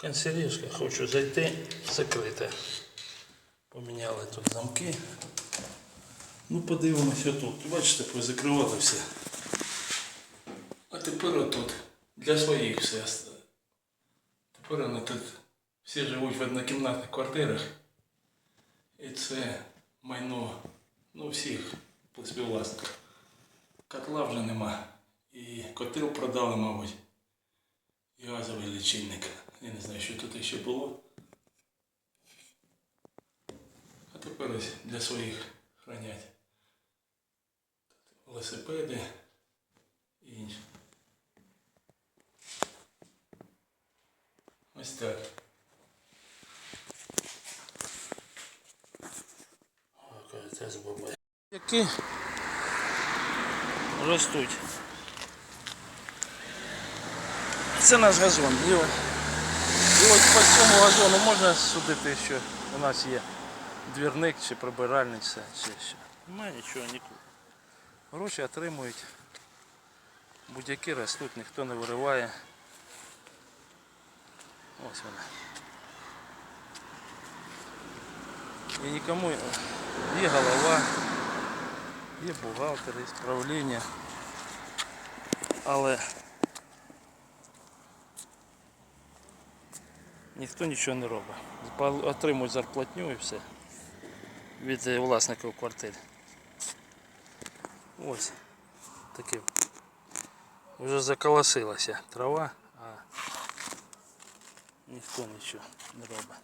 Консервішка, хочу зайти, закрите. Поміняли тут замки. Ну подивимося тут. Бачите, позакривали все. А тепер отут. Для своїх все. Тепер вони тут всі живуть в однокімнатних квартирах. І це майно ну, всіх співвласників. Котла вже нема. І котел продали, мабуть. І газовий лічильник. Я не знаю, що тут ще було. А тепер ось для своїх хранять. тут Велосипеди і інше. Ось так. Які ростуть. Це наш газон. І, от- ось по цьому газону можна судити, що у нас є двірник чи прибиральниця, чи що. Немає нічого нікуди. Гроші отримують. Будь-які ростуть, ніхто не вириває. Ось вона. І нікому є голова, є бухгалтер, є правління. Але ніхто нічого не робить. Отримують зарплатню і все від е, власників квартир. Ось таке. Вже заколосилася трава, а ніхто нічого не робить.